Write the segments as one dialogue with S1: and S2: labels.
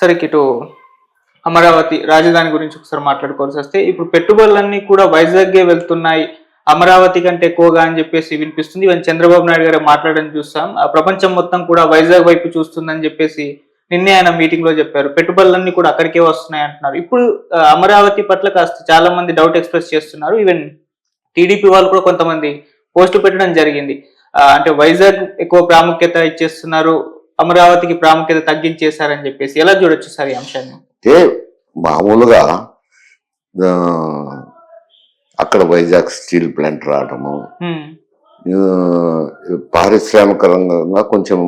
S1: సరే ఇటు అమరావతి రాజధాని గురించి ఒకసారి మాట్లాడుకోవాల్సి వస్తే ఇప్పుడు పెట్టుబడులన్నీ కూడా వైజాగ్గే వెళ్తున్నాయి. అమరావతి కంటే ఎక్కువగా అని చెప్పేసి వినిపిస్తుంది. ఇవన్నీ చంద్రబాబు నాయుడు గారు మాట్లాడడం చూస్తాం. ఆ ప్రపంచం మొత్తం కూడా వైజాగ్ వైపు చూస్తుందని చెప్పేసి నిన్నే ఆయన మీటింగ్లో చెప్పారు. పెట్టుబడులన్నీ కూడా అక్కడికే వస్తున్నాయి అంటున్నారు. ఇప్పుడు అమరావతి పట్ల కాస్త చాలా మంది డౌట్ ఎక్స్ప్రెస్ చేస్తున్నారు. ఈవెన్ టీడీపీ వాళ్ళు కూడా కొంతమంది పోస్ట్ పెట్టడం జరిగింది. అంటే వైజాగ్ ఎక్కువ ప్రాముఖ్యత ఇచ్చేస్తున్నారు. అమరావతికి ప్రాముఖ్యత తగ్గించేశారని చెప్పేసి ఎలా చూడొచ్చు సార్ ఈ అంశాన్ని?
S2: అంటే మామూలుగా అక్కడ వైజాగ్ స్టీల్ ప్లాంట్ రావడము పారిశ్రామిక రంగంగా కొంచెం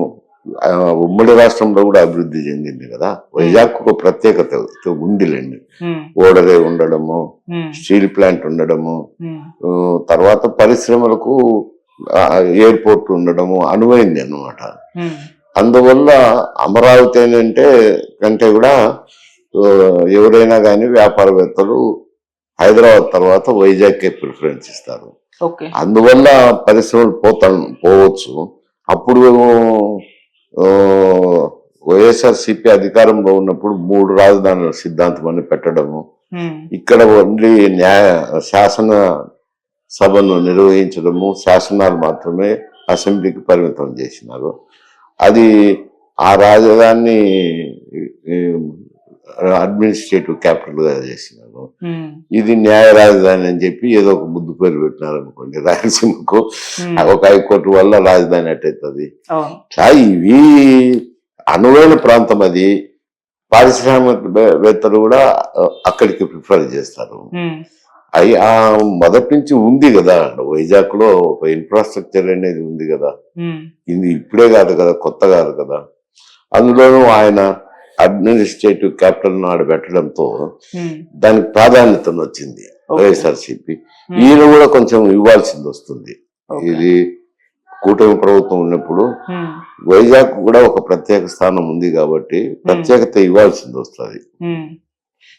S2: ఉమ్మడి రాష్ట్రంలో కూడా అభివృద్ధి చెందింది కదా. వైజాగ్ ఒక ప్రత్యేకత ఉందిలేండి. ఓడరే ఉండడము స్టీల్ ప్లాంట్ ఉండడము తర్వాత పరిశ్రమలకు ఎయిర్పోర్ట్ ఉండడము అనువైంది అన్నమాట.
S1: ఉమ్,
S2: అందువల్ల అమరావతి అని అంటే కంటే కూడా ఎవరైనా కానీ వ్యాపారవేత్తలు హైదరాబాద్ తర్వాత వైజాగ్కే ప్రిఫరెన్స్ ఇస్తారు. అందువల్ల పరిశ్రమలు పోతా పోవచ్చు. అప్పుడు వైఎస్ఆర్సీపీ అధికారంలో ఉన్నప్పుడు మూడు రాజధానుల సిద్ధాంతం అని పెట్టడము. ఇక్కడ ఓన్లీ న్యాయ శాసన సభను నిర్వహించడము శాసనాలు మాత్రమే అసెంబ్లీకి పరిమితం చేసినారు. అది ఆ రాజధాని అడ్మినిస్ట్రేటివ్ క్యాపిటల్గా చేసినారు
S1: ఉమ్,
S2: ఇది న్యాయ రాజధాని అని చెప్పి ఏదో ఒక ముద్దు పేరు పెట్టినారు అనుకోండి రాయలసీమకు. ఒక హైకోర్టు వల్ల రాజధాని అట్టయితుంది. ఇవి అనువైన ప్రాంతం అది. పారిశ్రామికవేత్తలు కూడా అక్కడికి ప్రిఫర్ చేస్తారు. అయి ఆ మొదటి నుంచి ఉంది కదా. వైజాగ్లో ఒక ఇన్ఫ్రాస్ట్రక్చర్ అనేది ఉంది కదా. ఇది ఇప్పుడే కాదు కదా కొత్త కాదు కదా. అందులోనూ ఆయన అడ్మినిస్ట్రేటివ్ క్యాపిటల్ నాడు పెట్టడంతో దానికి ప్రాధాన్యత వచ్చింది. వైఎస్ఆర్సీపీ. ఈయన కూడా కొంచెం ఇవ్వాల్సింది వస్తుంది. ఇది కూటమి ప్రభుత్వం ఉన్నప్పుడు వైజాగ్ కూడా ఒక ప్రత్యేక స్థానం ఉంది కాబట్టి ప్రత్యేకత ఇవ్వాల్సింది వస్తుంది.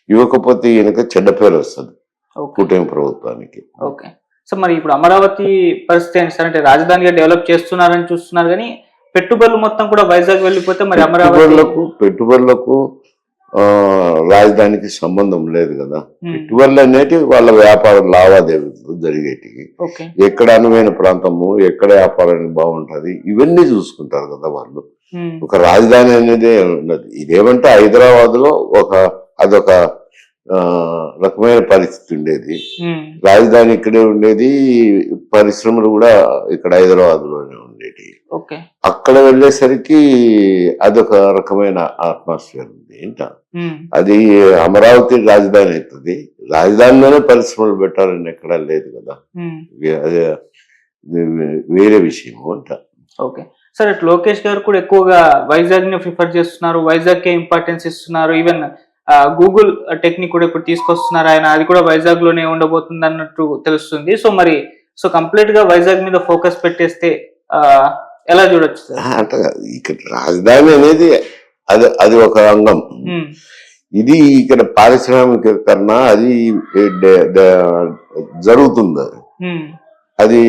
S2: ఇవ్వకపోతే ఈయనకి చెడ్డ పేరు వస్తుంది. కూటమి ప్రభుత్వానికి.
S1: ఓకే. సో మరి ఇప్పుడు అమరావతి పరిస్థితి ఏంటి సార్? అంటే రాజధానిగా డెవలప్ చేస్తున్నారని చూస్తున్నారు కానీ పెట్టుబడులు మొత్తం కూడా వైజాగ్ వెళ్ళిపోతే మరి అమరావతి
S2: పెట్టుబడులకు రాజధానికి సంబంధం లేదు కదా. పెట్టుబడులు అనేటివి వాళ్ళ వ్యాపార లావాదేవీలు జరిగేటివి. ఎక్కడ అనువైన ప్రాంతము ఎక్కడ వ్యాపారానికి బాగుంటది ఇవన్నీ చూసుకుంటారు కదా వాళ్ళు. ఒక రాజధాని అనేది ఉన్నది. ఇదేమంటే హైదరాబాద్లో ఒక అదొక రకమైన పరిస్థితి ఉండేది. రాజధాని ఇక్కడే ఉండేది. పరిశ్రమలు కూడా ఇక్కడ హైదరాబాద్లోనే ఉండేది
S1: ఓకే.
S2: అక్కడ వెళ్ళేసరికి అదొక రకమైన అట్మాస్ఫియర్ ఉంది ఏంట? అది అమరావతి రాజధాని అవుతుంది. రాజధానిలోనే పరిశ్రమలు పెట్టాలని ఎక్కడా లేదు కదా. అదే వేరే విషయం అంట
S1: ఓకే. సరే లోకేష్ గారు కూడా ఎక్కువగా వైజాగ్ని ప్రిఫర్ చేస్తున్నారు వైజాగ్ కే ఇంపార్టెన్స్ ఇస్తున్నారు ఈవెన్ గూగుల్ టెక్నిక్ కూడా ఇప్పుడు తీసుకొస్తున్నారు ఆయన. అది కూడా వైజాగ్లోనే ఉండబోతుంది అన్నట్టు తెలుస్తుంది. సో మరి సో కంప్లీట్గా వైజాగ్ మీద ఫోకస్ పెట్టేస్తే ఎలా చూడొచ్చు
S2: అంటే ఇక్కడ రాజధాని అనేది అది అది ఒక రంగం. ఇది ఇక్కడ పారిశ్రామికీకరణ అది జరుగుతుంది. అది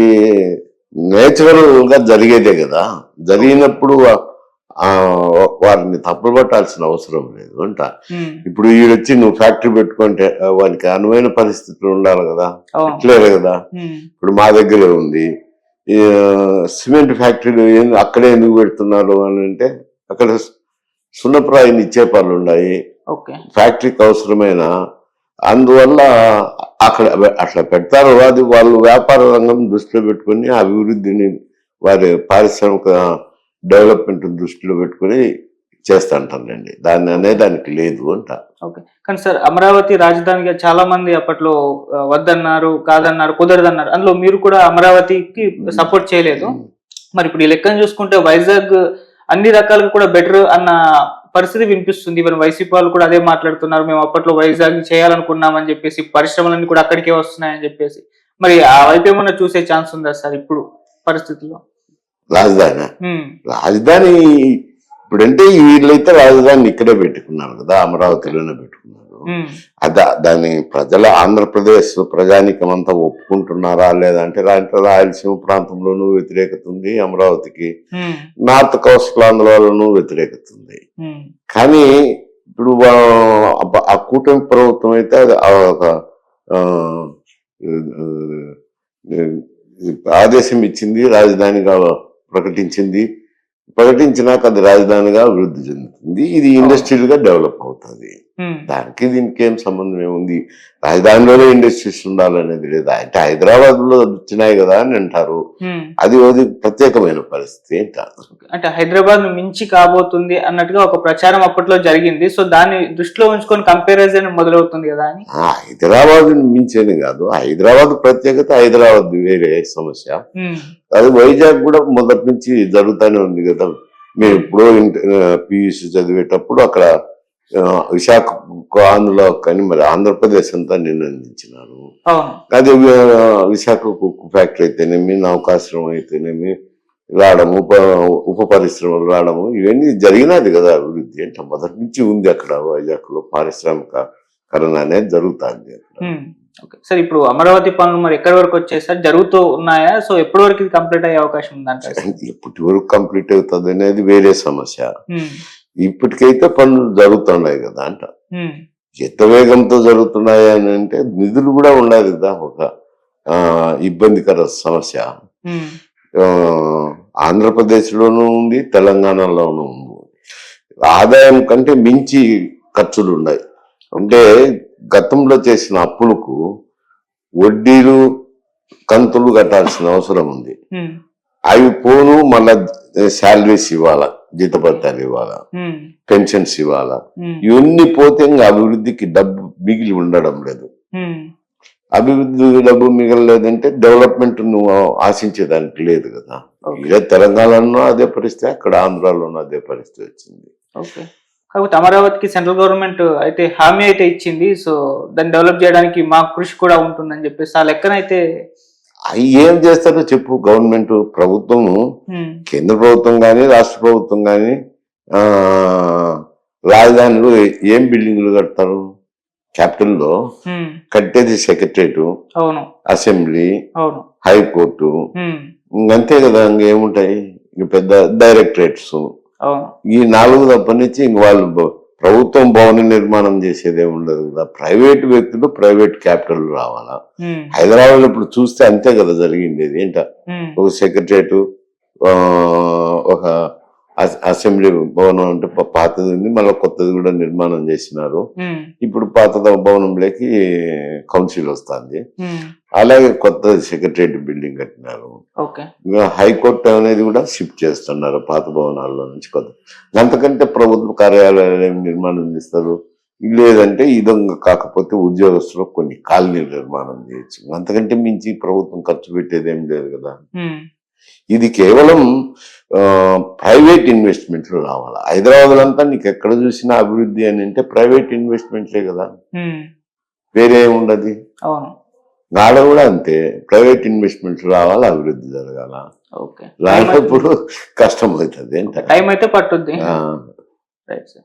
S2: నేచురల్గా జరిగేదే కదా. జరిగినప్పుడు వారిని తప్పులు పట్టాల్సిన అవసరం లేదు అంట. ఇప్పుడు ఈడొచ్చి నువ్వు ఫ్యాక్టరీ పెట్టుకుంటే వానికి అనువైన పరిస్థితులు ఉండాలి కదా. ఇట్లేదే కదా. ఇప్పుడు మా దగ్గరే ఉంది. ఈ, సిమెంట్ ఫ్యాక్టరీలు అక్కడే ఎందుకు పెడుతున్నారు అని అంటే అక్కడ సున్నప్రాయ నిక్షేపాలు ఉన్నాయి.
S1: ఓకే.
S2: ఫ్యాక్టరీకి అవసరమైన అందువల్ల అక్కడ అట్లా పెడతారు అది వాళ్ళు వ్యాపార రంగం దృష్టిలో పెట్టుకుని అభివృద్ధిని వారి పారిశ్రామిక డెవలప్మెంట్ దృష్టిలో పెట్టుకుని చేస్తాంటారండి దాన్ని అనే దానికి లేదు అంట.
S1: ఓకే. కానీ సార్ అమరావతి రాజధానిగా చాలా మంది అప్పట్లో వద్దన్నారు కాదన్నారు కుదరదన్నారు. అందులో మీరు కూడా అమరావతికి సపోర్ట్ చేయలేదు. మరి ఇప్పుడు ఈ లెక్కను చూసుకుంటే వైజాగ్ అన్ని రకాలుగా కూడా బెటర్ అన్న పరిస్థితి వినిపిస్తుంది. ఈవెన్ వైసీపీ వాళ్ళు కూడా అదే మాట్లాడుతున్నారు. మేము అప్పట్లో వైజాగ్ చేయాలనుకున్నామని చెప్పేసి పరిశ్రమలన్నీ కూడా అక్కడికే వస్తున్నాయని చెప్పేసి. మరి ఆ వైపు ఏమన్నా చూసే ఛాన్స్ ఉందా సార్ ఇప్పుడు పరిస్థితుల్లో?
S2: రాజధాని. రాజధాని ఇప్పుడంటే వీళ్ళైతే రాజధాని ఇక్కడే పెట్టుకున్నారు కదా అమరావతిలోనే పెట్టుకున్నారు. అదా దాని ప్రజల ఆంధ్రప్రదేశ్ ప్రజానికం అంతా ఒప్పుకుంటున్నారా లేదంటే అంటే రాయలసీమ ప్రాంతంలోనూ వ్యతిరేకత ఉంది అమరావతికి నార్త్ కోస్టల్ ఆంధ్రలోనూ వ్యతిరేకత ఉంది కానీ ఇప్పుడు ఆ కూటమి ప్రభుత్వం అయితే ఆదేశం ఇచ్చింది రాజధానిగా ప్రకటించింది. ప్రకటించినాక అది రాజధానిగా అభివృద్ధి చెందుతుంది. ఇది ఇండస్ట్రియల్గా డెవలప్ అవుతుంది. దానికి దీనికి ఏం సంబంధం ఏముంది? రాజధానిలోనే ఇండస్ట్రీస్ ఉండాలనేది లేదా. అంటే హైదరాబాద్లో వచ్చినాయి కదా అని అంటారు. అది అది ప్రత్యేకమైన పరిస్థితి అంటారు
S1: అంటే హైదరాబాద్ మించి కాబోతుంది అన్నట్టుగా ఒక ప్రచారం అప్పట్లో జరిగింది. సో దాన్ని దృష్టిలో ఉంచుకొని కంపారిజన్ మొదలవుతుంది కదా అని.
S2: హైదరాబాద్ మించేది కాదు. హైదరాబాద్ ప్రత్యేకత హైదరాబాద్ వేరే సమస్య. అది వైజాగ్ కూడా మొదటి నుంచి జరుగుతూనే ఉంది కదా. మేము ఎప్పుడో పియూసీ చదివేటప్పుడు అక్కడ విశాఖ ఆంధ్రలో కానీ మరి ఆంధ్రప్రదేశ్ అంతా నిర్ణయించినారు.
S1: అవును.
S2: అది విశాఖ కుక్కు ఫ్యాక్టరీ అయితేనేమి నౌకాశ్రమం అయితేనేమి రావడము ఉప ఉప పరిశ్రమలు రావడము ఇవన్నీ జరిగినది కదా అభివృద్ధి. అంటే మొదటి నుంచి ఉంది అక్కడ వైజాగ్లో పారిశ్రామికకరణ అనేది జరుగుతుంది
S1: సార్ ఇప్పుడు అమరావతి పనులు మరి ఎక్కడి వరకు వచ్చాయి సార్? జరుగుతూ ఉన్నాయా? సో ఎప్పటి వరకు కంప్లీట్ అయ్యే అవకాశం ఉందంటారు? సార్?
S2: ఎప్పటి వరకు కంప్లీట్ అవుతుంది అనేది వేరే సమస్య. ఇప్పటికైతే పనులు జరుగుతున్నాయి కదా అంట. ఎంత వేగంతో జరుగుతున్నాయి అని అంటే నిధులు కూడా ఉండాలి కదా ఒక ఇబ్బందికర సమస్య. ఆంధ్రప్రదేశ్లోనూ ఉంది తెలంగాణలోనూ ఉంది. ఆదాయం కంటే మించి ఖర్చులు ఉన్నాయి అంటే గతంలో చేసిన అప్పులకు వడ్డీలు కంతులు కట్టాల్సిన అవసరం ఉంది. అవి పోను మళ్ళా శాలరీస్ ఇవ్వాలా? జీతభత్యాలు ఇవ్వాలా పెన్షన్స్ ఇవ్వాలా. ఇవన్నీ పోతే ఇంకా అభివృద్ధికి డబ్బు మిగిలి ఉండడం లేదు. అభివృద్ధి డబ్బు మిగలలేదంటే డెవలప్మెంట్ నువ్వు ఆశించేదానికి లేదు కదా. ఇదే తెలంగాణలో అదే పరిస్థితి అక్కడ ఆంధ్రాలోనూ అదే పరిస్థితి వచ్చింది.
S1: ఓకే. కాకపోతే అమరావతికి సెంట్రల్ గవర్నమెంట్ అయితే హామీ అయితే ఇచ్చింది సో దాన్ని డెవలప్ చేయడానికి మా కృషి కూడా ఉంటుందని చెప్పేసి ఆ లెక్కనైతే
S2: అవి ఏం చేస్తారో చెప్పు. గవర్నమెంట్ ప్రభుత్వము
S1: ఉమ్,
S2: కేంద్ర ప్రభుత్వం కానీ రాష్ట్ర ప్రభుత్వం కానీ రాజధానిలో ఏం బిల్డింగ్లు కడతారు? క్యాపిటల్లో కట్టేది సెక్రటరేట్ అసెంబ్లీ హైకోర్టు. ఇంకంతే కదా ఇంకేముంటాయి? ఇంక పెద్ద డైరెక్టరేట్స్. ఈ నాలుగు తప్పనిచ్చి ఇంక వాళ్ళు ప్రభుత్వం భవన నిర్మాణం చేసేదే ఉండదు కదా. ప్రైవేట్ వ్యక్తులు ప్రైవేట్ క్యాపిటల్ రావాలా? హైదరాబాద్ ఇప్పుడు చూస్తే అంతే కదా జరిగింది ఏంట? ఒక సెక్రటరేట్ ఒక అస- అసెంబ్లీ భవనం అంటే పాతది ఉంది మళ్ళీ కొత్తది కూడా నిర్మాణం చేసినారు. ఇప్పుడు పాత భవనంలోకి కౌన్సిల్ వస్తుంది. అలాగే కొత్త సెక్రటరేట్ బిల్డింగ్ కట్టినారు. హైకోర్టు అనేది కూడా షిఫ్ట్ చేస్తున్నారు పాత భవనాల్లో నుంచి కొత్త. అంతకంటే ప్రభుత్వ కార్యాలయాలు నిర్మాణం చేస్తారు? లేదంటే విధంగా కాకపోతే ఉద్యోగస్తులు కొన్ని కాలనీలు నిర్మాణం చేయొచ్చు. అంతకంటే మించి ప్రభుత్వం ఖర్చు పెట్టేది ఏం లేదు కదా. ఇది కేవలం ప్రైవేట్ ఇన్వెస్ట్మెంట్లు రావాలి? హైదరాబాద్ అంతా నీకు ఎక్కడ చూసినా అభివృద్ధి అని అంటే ప్రైవేట్ ఇన్వెస్ట్మెంట్లే కదా. వేరే ఏముండదు? ఆడ కూడా అంతే. ప్రైవేట్ ఇన్వెస్ట్మెంట్లు రావాలి అభివృద్ధి జరగాల?
S1: ఓకే.
S2: రానప్పుడు కష్టం అవుతుంది
S1: టైం అయితే పట్టుద్ది.
S2: ఆ.
S1: Right sir.